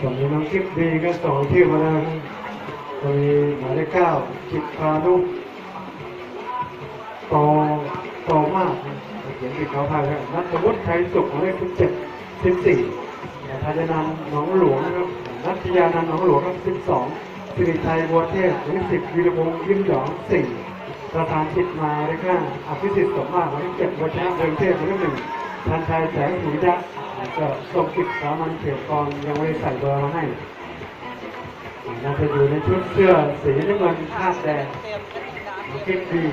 ส่วนนี้น้องกิ๊บดีก็ส่งชื่มาแล้วตอนนี้หมายเลขเก้าจิตพานุโตโตมากเขียนติดเขาพายแล้วนัทวุฒิไทยสุขหมายเลขสิบเจ็ดสิบสี่ทายนันท์หนองหลวงนะครับนัทยานันท์หนองหลวงครับสิบสองสิริชัยบัวเทพหมายเลขสิบวีรพงษ์ยิ้มหยองสี่ประธานจิตมาเลขห้าอภิสิทธิ์สมมาตรหมายเลขเจ็ดวัชระเดินเทพหมายเลขหนึ่ง ทันชัยแสงสุริยะก็ส่งกิจสามัญเขียนกองยังไม่ใส่เบอร์มาให้น่าจะอยู่ในชุดเสื้อสีน้ำเงินคาดแดงคิดดี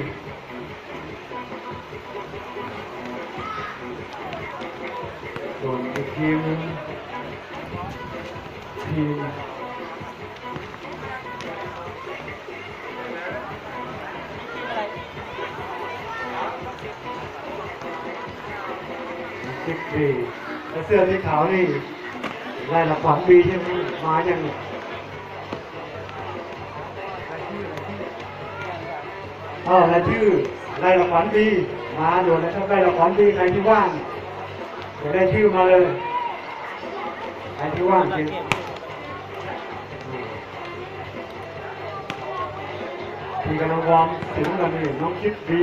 ส่วนอีกทีมหนึงทีม คิดดีแล้วเสื้อสีขาวนี่ไล่ละขวัญบีใช่ไหมมาอย่างเนี่ยเออรายชื่อรายละครดีมาโดนนะครับรายละครดีใครที่ว่างเดี๋ยวได้ชื่อมาเลยใครที่ว่างคือที่กำลังวอมถึงกันนี่น้องคิดดี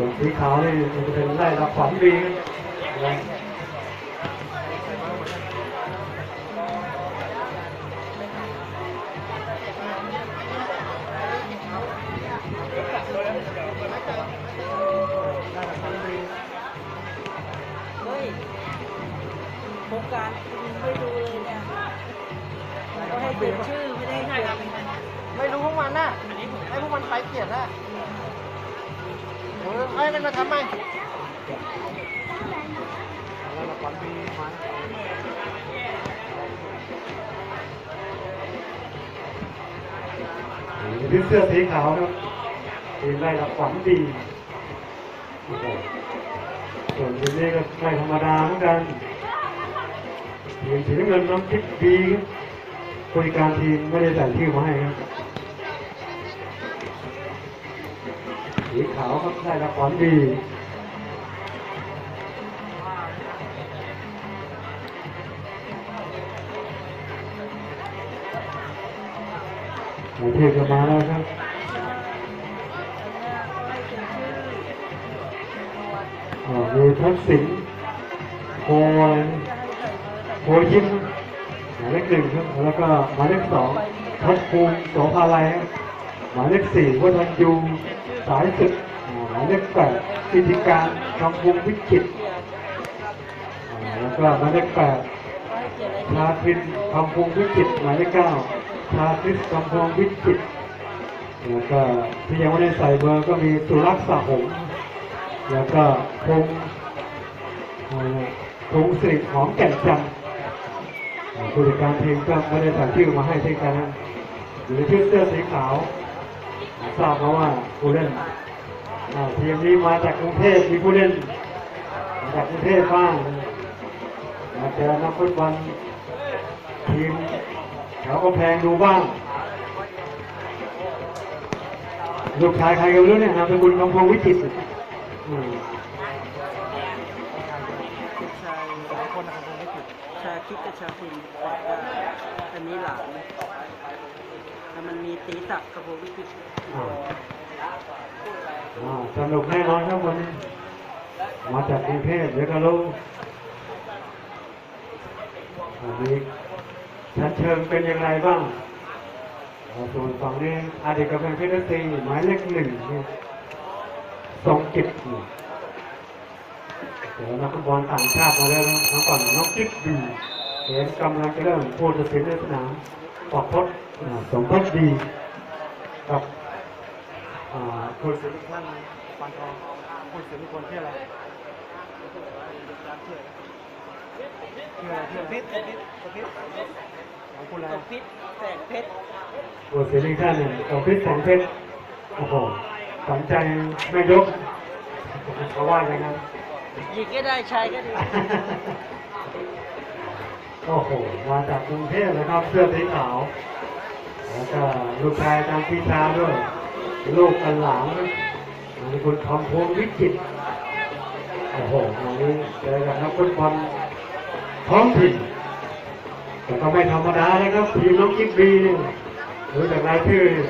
ส่วนสีขาวนี่มันจะเป็นไล่ละครดีนะเฮ้ยโครงการไม่ดูเลยเนี่ยก็ให้เขียนชื่อไม่ได้เขียนไม่รู้พวกมันน่ะให้พวกมันไปเขียนน่ะ มันมาทำไมไล่ละครดีมานี่เสื้อสีขาวครับทีมไล่ละครดีโอ้โหส่วนทีมนี้ก็ไม่ธรรมดาเหมือนกันทีมสีน้ำเงินน้องคิดดีครับบริการทีมไม่ได้ใส่ชื่มาให้ครับ สีขาวครับได้ละครดีหมายเทพมาแล้วครับอ่ามีทักษิณโพอะไรนโพยิ้มหมายเลขหนึ่งครับ แล้วก็หมายเลขสองทัศภูมิโสภาลัยหมายเลขสี่วัฒนยู สายศึกอ่าหมายเลขแปดกิติการคำภูมิวิจิตรแล้วก็หมายเลขแปดชาครินคำพงวิจิตรหมายเลขเก้าชาคริสคำพงวิจิตรแล้วก็ที่ยังไม่ได้ใส่เบอร์ก็มีสุรักษ์สะหงแล้วก็พงพงสิริหอมแก่นจันทร์ผู้จัดการทีมก็ไม่ได้ใส่ชื่อมาให้เช่นกันนะอยู่ในชุดเสื้อสีขาว ทราบมาว่าผู้เล่นทีมนี้มาจากกรุงเทพมีผู้เล่นมาจากกรุงเทพบ้างมาเจอนักฟุตบอลทีมแถวกำแพงดูบ้างลูกชายใครก็ไม่รู้เนี่ยนามสกุลกำพงวิจิตรชาคิดกับชาคินอันนี้หลาน แต่มันมีตีตักกับโบวิกิตอ่าอ่าสนุกแน่นอนครับวันนี้มาจากกรุงเทพเดี๋ยวก็รู้อันนี้ชั้นเชิงเป็นอย่างไรบ้างส่วนฝั่งนี้อาเด็กกำแพงเพชรตีหมายเลขหนึ่งเนี่ยทรงกิจนี่เดี๋ยวนักฟุตบอลต่างชาติมาแล้วนะน้องก่อนน้องจิ๊บดีเห็นกำลังจะเริ่มพูดตัดสินในสนามปอกพด สมพดดีกับคุณสียทุกท่านปานทองพูดเสียทุกคนเชื่ออะไรเชื่ออะไรเชื่อเพชรเพชรเพชรของคุณอะไรตกพิษแตกเพชรตัวเสียงท่านเนี่ยต่อพิษแสงเพชรโอ้โหสนใจไม่ยกเขาว่าอย่างนั้นหญิงก็ได้ชายก็ดีโอ้โห มาจากกรุงเทพนะครับ เสื้อสีขาว แล้วก็ลูกชายทางพิชาด้วย ลูกกันหลานมีคุณทองพงวิจิตรโอ้โหวันนี้เจอกับนักฟุตบอลท้องถิ่นแต่ก็ไม่ธรรมดานะครับทีมน้องกิ๊กบีนี่รู้จากรายชื่อนี่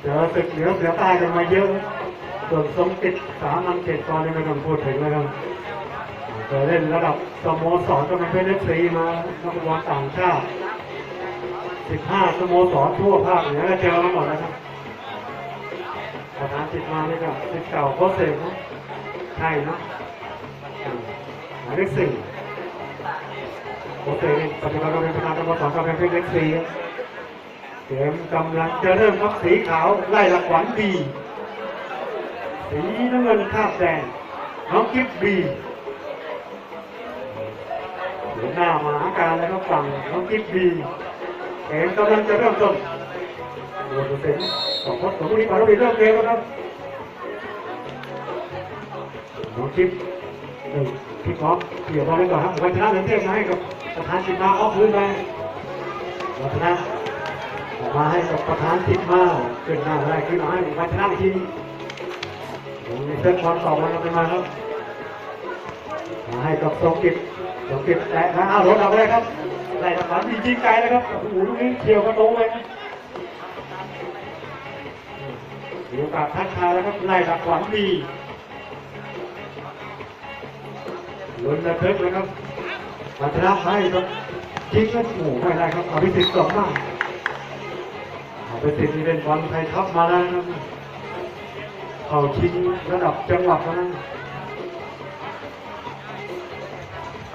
เจอตึกเหนือเสือใต้กันมาเยอะส่วนสมจิตสามัญเจ็ดตอนนี้ไม่ต้องพูดถึงแล้วครับเคยเล่นระดับสโมสรก็เป็นเพชรเอฟซีมานักบอลต่างชาติ 15สโมสรทั่วภาคเหนือเจอมาหมดแล้วครับประธานจิตมานี่ก็จิตเก่าโคเสกนะใช่เนอะหมายเลขสี่โคเสกนี่ปัจจุบันก็เป็นประธานสโมสรกำแพงเพชรเอฟซีครับเกมกำลังจะเริ่มครับสีขาวไล่ละขวัญดีสีน้ำเงินคาบแดงน้องกิฟบีเดี๋ยวหน้ามาหาการแล้วก็ฝั่งน้องกิฟบี เกมกำลังจะเริ่มต้นดูดูเสร็จสองคนสองคนนี้าเราไปเริ่มเกมแล้วครับน้องกิฟหนึ่งพี่ก๊อฟเกี่ยวบอลไว้ก่อนครับวันชนะเหลือเทพมาให้กับประธานจิตมาเอาคืนไปวันชนะออกมาให้กับประธานจิตมาขึ้นหน้าได้ขึ้นมาให้วันชนะอีกทีมีเส้นความต่อมาเป็นมาครับมาให้กับสมกิจสมกิจแตะนะเอารถเอาไปเลยครับ ไล่ทหารดียิงไกลเลยครับโอ้โหลูกนี้เฉียวกระโตงเลยนะมีโอกาสทักทายแล้วครับไล่ดักขวัญดีลุ้นระทึกเลยครับมาชนะให้ครับยิงแล้วโอ้ไม่ได้ครับเอภิสิทธิ์สองมากอภิสิทธิ์นี่เล่นบอลไทยทัพมาแล้วครับเขาชิงระดับจังหวัดแล้วนะ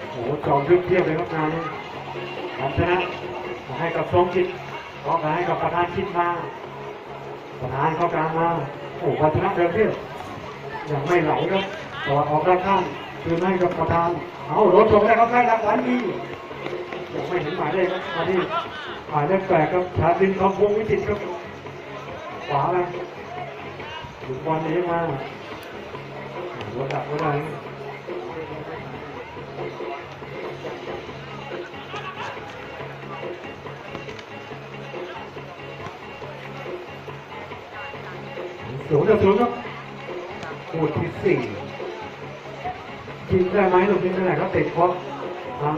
โอ้โหจอมเทียบเลยครับงานนี้ ผมชนะมาให้กับทรงจิตก็มาให้กับประธานคิดมาประธานเข้ากลางมาโอ้ประธานเดินเทียบยังไม่ไหลครับต่อออกด้านข้างคือให้กับประธานเอารถชมได้ครับได้รางวัลดียังไม่เห็นหมายเลขครับมาที่หมายเลขแปดครับชาดินคำพงวิจิตรครับขวาเลยถึงบอลนี้มาหัวดักไม่ได้ ศูนย์ต่อศูนย์ครับคู่ที่สี่ยิงได้ไหมหรือยิงได้ไหนครับติดเพราะทาง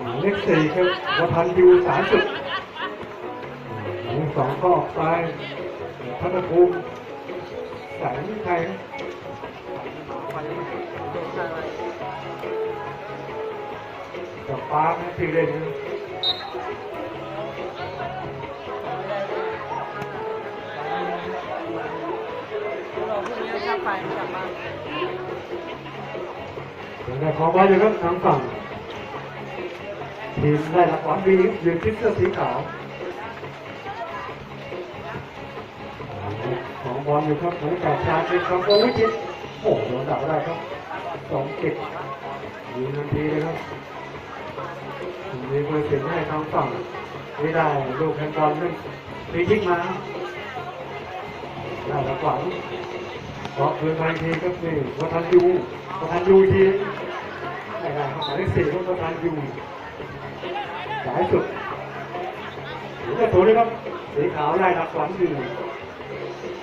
หมายเลขสี่ครับวัฒนยูสามสุดหมายสองก็ออกซ้ายพัฒภูมิแสายนี้ใครนะกับป้าร์คนะที่เล่น เราพรุ่าไปกลับบ้านยังได้ขอไว้เลยครับทางฝั่งทีมได้รับความดียืนทิศเสื้อสีขาวของบอลอยู่ครับของจากชาเป็นของโอวิจิตโอ้โหโดนดักได้ครับสองเก็บยิงทันทีเลยครับมีเบอร์สิงให้ทางฝั่งไม่ได้ลูกแฮนด์บอลนั่นฟรีคิกมาได้แล้วกว่า เพราะคืนไปทีก็คือวัฒนยูวัฒนยูทีได้ได้ครับหมายเลขสี่ก็วัฒนยูสายสุดหรือจะตัวนี้ครับสีขาวได้รับขวัญอยู่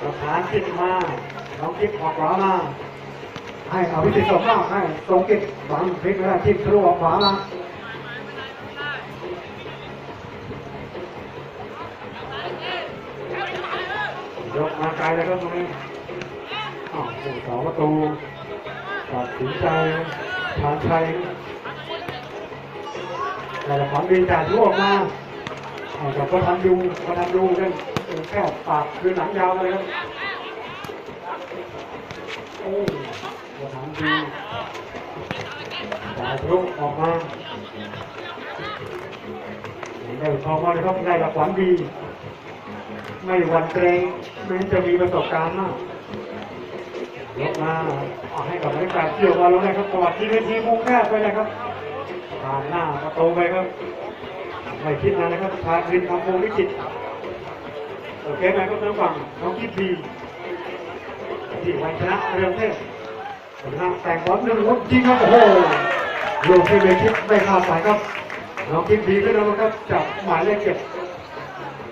ประธานจิตมาน้องกิ๊กออกขวามาให้เอาพิธีสมมากให้ตรงกิ๊กฝังพลิกแล้วทิ่มทะลุออกขวามายกมาไกลเลยครับตรงนี้ อ้าวสองประตูตัดสินใจชานชัยแต่ละขวัญดีจ่ายทั่วมาแต่ก็ทำดูก็ทำดูกันแค่ปากคือหนังยาวเลยครับโอ้ก็ทำดูจ่ายทั่วออกมาได้ทองมาเลยครับได้ละขวัญดี ไม่หวั่นเกรงแม้จะมีประสบการณ์มาก ยกมาเอให้กับนักการเกี่ยวบอลลงเลยครับประวัติที่เวทีมุมแคบไปเลยครับผ่านหน้าประตูไปครับไม่คิดนานนะครับพาคืนคำพงวิจิตโอเคไหมครับทั้งฝั่งน้องคิดดีที่วันชนะเรืองเทพชนะแต่งบอลหนึ่งลูกยิงครับโอ้โหลูกที่ไม่คิดไม่คาดฝันครับน้องคิดดีขึ้นแล้วครับจับหมายเลขเจ็ด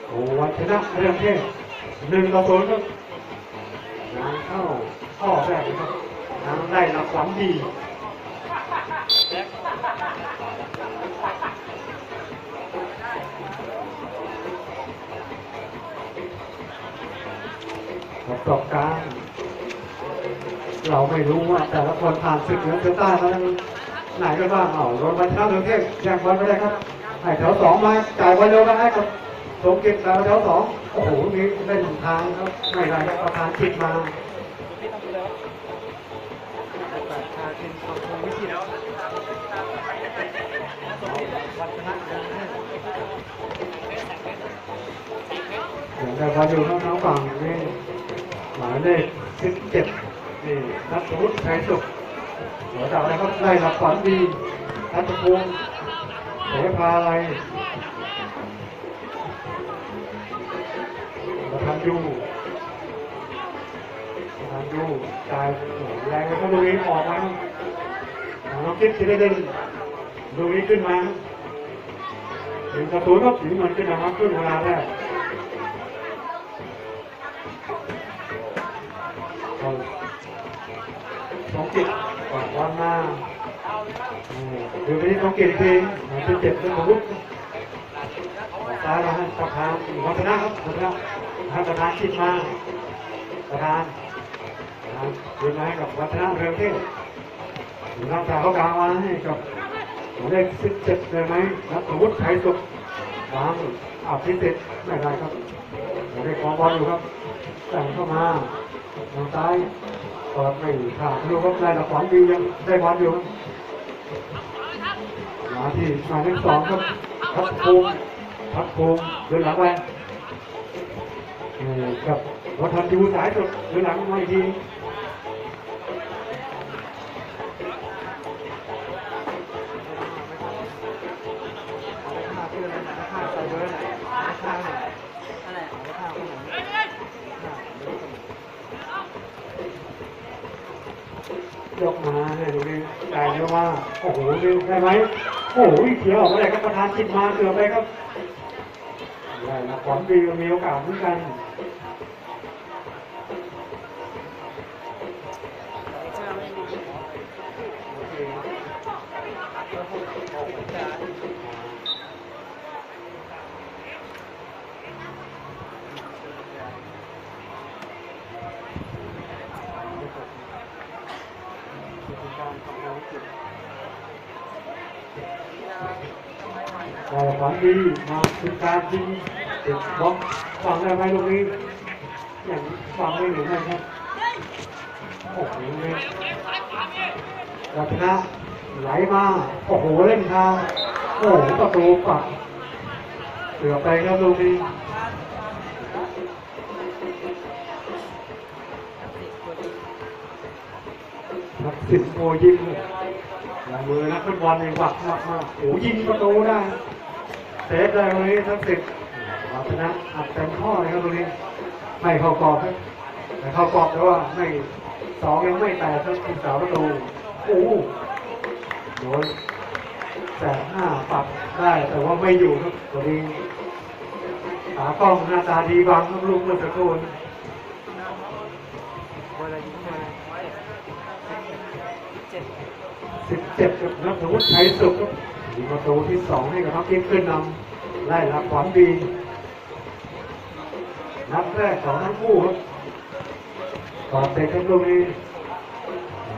โอ้วันชนะเรื่องเทพหนึ่งต่อศูนย์ครับงานเข้า ข้อแรกครับได้รับความดีประสบการเราไม่รู้ว่าแต่ละคนผ่านศึกเหนือเสือใต้มาทาไหนกันบ้างเอารถมาชนะเมืองเทพแย่งบอลไม่ได้ครับให้แถวสองมาจ่ายบอลเร็วมาให้กับสมกิจแล้วแถวสองโอ้โหนี่เล่นทางครับไม่ได้ครับประธานจิตมา แต่ชาเป็นของคงวิจิตรวัฒนะยังให้ อย่างได้บอลอยู่น้องๆฝั่งนี่หมายเลขสิบเจ็ดนี่นัทวุฒิชัยสุขหัวดาวนะครับได้รับฝันดีทัตภูมิเสพาอะไรมาทำยูมาทำยูจ่ายแรงแล้วก็ลูกนี้ออกมาน้องคิดจะได้เล่นลูกนี้ขึ้นมาถึงกระตุ้นก็ถึงมันขึ้นมาขึ้นเวลาแรก สองจิตก่อนวันมาดูไปที่สองจิตทีเป็นเจ็บเป็นบุกตายมาให้ประธานวัฒนะครับวัฒนะให้ประธานคิดมาประธานประธานยืนมาให้กับวัฒนะเรืองเทพรักษาเขากลางมาให้กับหมายเลขสิบเจ็ดเลยไหมนักสมมติไทยสุขวางอาพิเศษไม่ได้ครับหมายเลขของบอลอยู่ครับแต่งเข้ามาทางซ้าย เปิดไม่ขาดดูครับได้ละขวัญดียังได้บอลอยู่มาที่หมาทั้งสองครับทักภูมิพักภูมิเดินหลังไปนี่กับวัฒนทิวสายสุดเดินหลังมาอีกที ลงมา โอ้โหดูได้ไหมโอ้โหเขียวออกมาได้ครับประธานคิดมาเกือบไปครับได้นะขวัญดีมีโอกาสเหมือนกันโอไม่ ดีแต่ฝันดีมาคือการจริงเด็กบล็อกฟังได้ไหมตรงนี้อย่างฟังไม่หรือไม่ครับโอ้โหเนี่ยวัฒนะไหลมาโอ้โหเล่นทางโอ้โหประตูปัดเสือไปครับตรงนี้นักสิบโมยิ้มเลยลายมือนักฟุตบอลในหวักมากมากๆโอ้ยิงประตูได้ เซฟได้ตรงนี้ทั้งสิบวัฒนะอัดเต็มข้อเลยครับตรงนี้ ไม่เข้ากรอบครับแต่เข้ากรอบแต่ว่าไม่สองยังไม่แตกครับคุณสาวประตูโอ้โหโดนแสบหน้าปรับได้แต่ว่าไม่อยู่ครับตัวนี้ขากล้องหน้าตาดีบังครับลูกเมื่อสักครู่นี้เจ็ดสิบเจ็ดกับนัทวุฒิชัยสุขครับ ยิงประตูที่สองให้กับน้องกิฟขึ้นนำไล่รับความดีนัดแรกของทั้งคู่ครับก่อเตะครับลูกนี้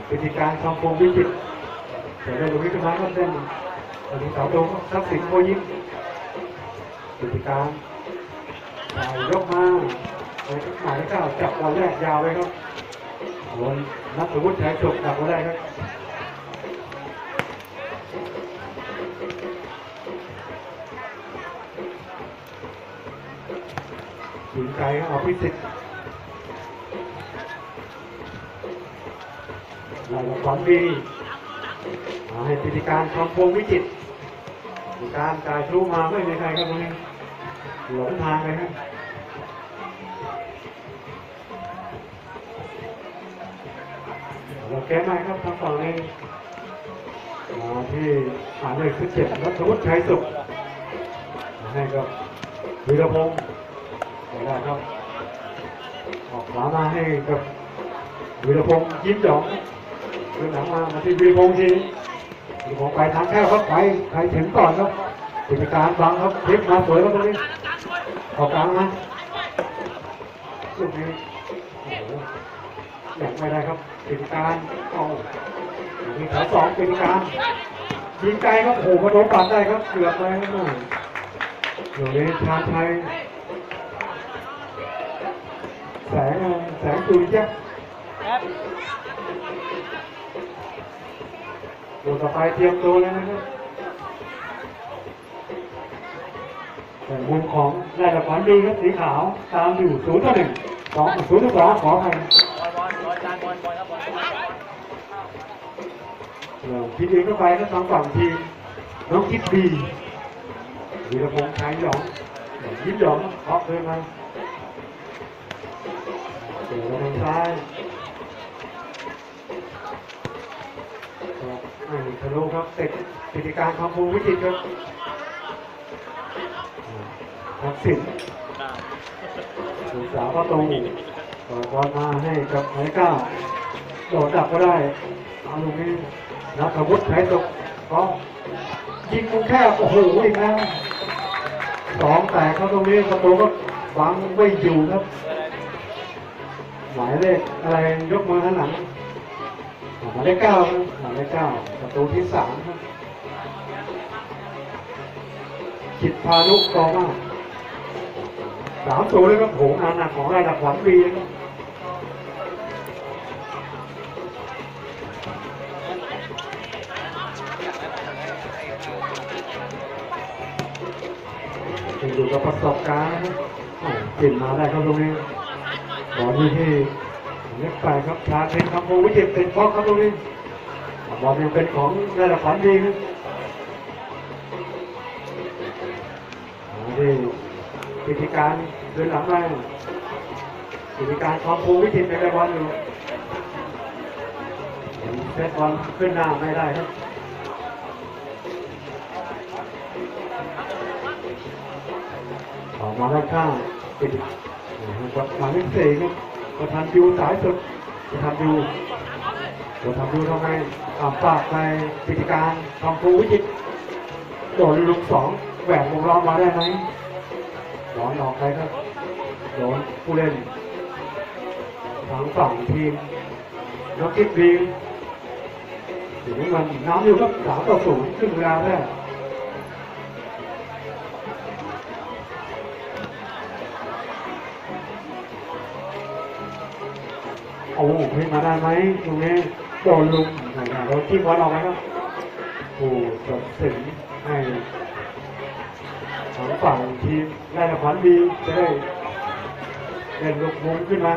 พิธีการคำพงวิจิตเดี๋ยวได้ลูกนี้มาก็เส้นตอนนี้เสาโดงครับทักษิณโพยิ้มพิธีการถ่ายยกมาไปหมายเลขเก้าจับวันแรกยาวไว้ครับส่วนนัทวุฒิชัยสุขจับวันแรกครับ กลครับอภิสิทธิ์เราหวังดีมาให้พิธีการคำพงวิจิตรพิการจ่ายชูมาไม่มีใครครับตรงนี้หลงทางเลยครับเราแก้ไหมครับทางฝั่งนี้มาที่หมายเลขสิบเจ็ดรัฐวุฒิชัยสุขให้กับวีรพงศ์ ไม่ได้ครับออกขวามาให้กับวีรพงศ์ยิ้มหยองเดินหลังมามาที่วีรพงศ์ทีวีรพงศ์ไปทางแคบครับไปใครถึงก่อนครับกิจการบังครับพลิกมาสวยครับตรงนี้ออกกลางมาลูกนี้โอ้โหยังไม่ได้ครับกิจการเอามีขาสองกิจการยิงไกลครับโอ้โหกระโดดปัดได้ครับเกือบไปครับอยู่ในชาญชัย แสงจุยแจ๊บครับตัวต่อไปเตรียมตัวเลยนะครับแต่มุมของได้ละครดีครับสีขาวตามอยู่ศูนย์ต่อหนึ่งสองศูนย์ต่อสองขอใครบอลบอลบอลจานบอลบอลครับบอลบอลเราคิดเองก็ไปครับทางฝั่งทีมน้องคิดดีวีรพงษ์ชัยหยองยิบหยองเคาะเดินมา เดี๋ยวทางซ้ายครับอ่ทะลุครับเสร็จกิจการความภูมิวิจิตครับทักษิณศึกษาประตูเปิดบอลมาให้กับไม้ก้าโดดดักก็ได้เอาลูกนี้นัทวุฒิไทยตกก็ยิงมุมแคบโอ้โหอีกแล้วสองแตกเขาตรงนี้ประตูก็บังไม่อยู่ครับ หมายเลขอะไรยกมือข้างหลังหมายเลขเก้าหมายเลขเก้าประตูที่สามครับจิตพานุกองมาสามตัวเลยครับโหงานหนักของรายดับขวัญวีครับยังอยู่กับประสบการณ์นะครับอ้าวกินมาได้ครับตรงนี้ บอลที่ที่เล็กไปครับชาเทนคำโพวิจิตรเป็นฟอกครับตรงนี้บอลยังเป็นของได้ละขวัญดีครับนี่กิจการเดินหลังไปกิจการคำโพวิจิตรเป็นบอลอยู่เซตบอลขึ้นหน้าไม่ได้ครับออกมาด้านข้าง ครับหมายเลขสี่ครับประธานยูสายสุดประธานยูประธานยูทำไมอ่าปากในกิจการทองภูวิจิตรโดนลุกสองแหวนวงล้อมมาได้ไหมหลอนออกไปครับโดนผู้เล่นทางฝั่งทีมนักกิจบีมถึงมันน้ำอยู่ครับสามต่อศูนย์ขึ้นเวลาแรก โอ้พลิกมาได้ไหมตรงนี้โดนลุมนะครับเราที่บอลออกไหมครับโอ้ตัดสินให้ทางฝั่งทีมได้ละขวัญดีจะได้เล่นลูกมุมขึ้นมา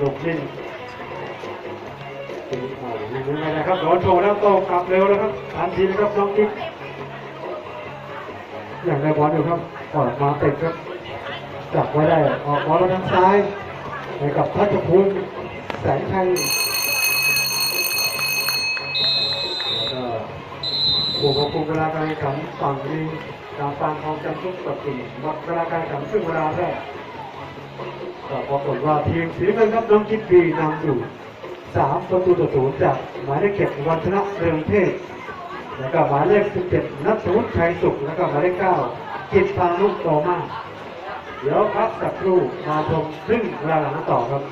ลูกนิ่งตีโอ้ยยังไงนะครับโดนโชว์แล้วโตกลับเร็วแล้วครับทันทีนะครับน้องกิ๊กอย่างได้บอลอยู่ครับออกมาเตะครับ จับไว้ได้ ออกบอลมาทางซ้ายให้กับทัชภูมิแสงชัยแล้วก็ผู้ควบคุมเวลาการแข่งขันฝั่งนี้การฟังของจำทุกตัดสินวัดเวลาการแข่งขันซึ่งเวลาแรกก็ปรากฏว่าทีมสีเงินครับน้องคิดดีนำอยู่สามประตูต่อศูนย์จากหมายเลขเจ็ดวันชนะเรืองเทพแล้วก็หมายเลขสิบเจ็ดนัทวุฒิชัยสุขแล้วก็หมายเลขเก้ากิตพานุโตมา เดี๋ยวพักสักครู่มาชมครึ่งเวลาหลังต่อครับ